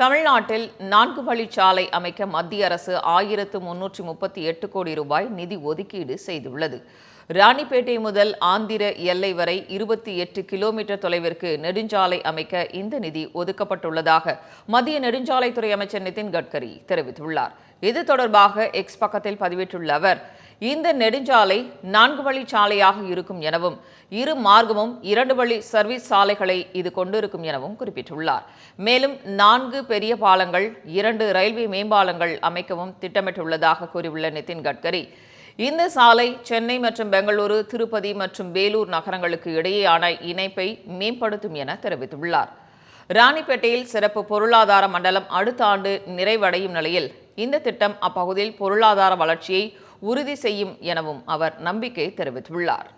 தமிழ்நாட்டில் நான்கு வழிச்சாலை அமைக்க மத்திய அரசு ஆயிரத்து முன்னூற்றி முப்பத்தி எட்டு கோடி ரூபாய் நிதி ஒதுக்கீடு செய்துள்ளது. ராணிப்பேட்டை முதல் ஆந்திர எல்லை வரை இருபத்தி எட்டு கிலோமீட்டர் தொலைவிற்கு நெடுஞ்சாலை அமைக்க இந்த நிதி ஒதுக்கப்பட்டுள்ளதாக மத்திய நெடுஞ்சாலைத்துறை அமைச்சர் நிதின் கட்கரி தெரிவித்துள்ளார். இது தொடர்பாக எக்ஸ் பக்கத்தில் பதிவிட்டுள்ள அவர் இந்த நெடுஞ்சாலை நான்கு வழி சாலையாக இருக்கும் எனவும் இரு மார்க்கமும் இரண்டு வழி சர்வீஸ் சாலைகளை இது கொண்டிருக்கும் எனவும் குறிப்பிட்டுள்ளார். மேலும் நான்கு பெரிய பாலங்கள் இரண்டு ரயில்வே மேம்பாலங்கள் அமைக்கவும் திட்டமிட்டுள்ளதாக கூறியுள்ள நிதின் கட்கரி இந்த சாலை சென்னை மற்றும் பெங்களூரு திருப்பதி மற்றும் வேலூர் நகரங்களுக்கு இடையேயான இணைப்பை மேம்படுத்தும் என தெரிவித்துள்ளார். ராணிப்பேட்டையில் சிறப்பு பொருளாதார மண்டலம் அடுத்த ஆண்டு நிறைவடையும் நிலையில் இந்த திட்டம் அப்பகுதியில் பொருளாதார வளர்ச்சியை உறுதி செய்யும் எனவும் அவர் நம்பிக்கை தெரிவித்துள்ளார்.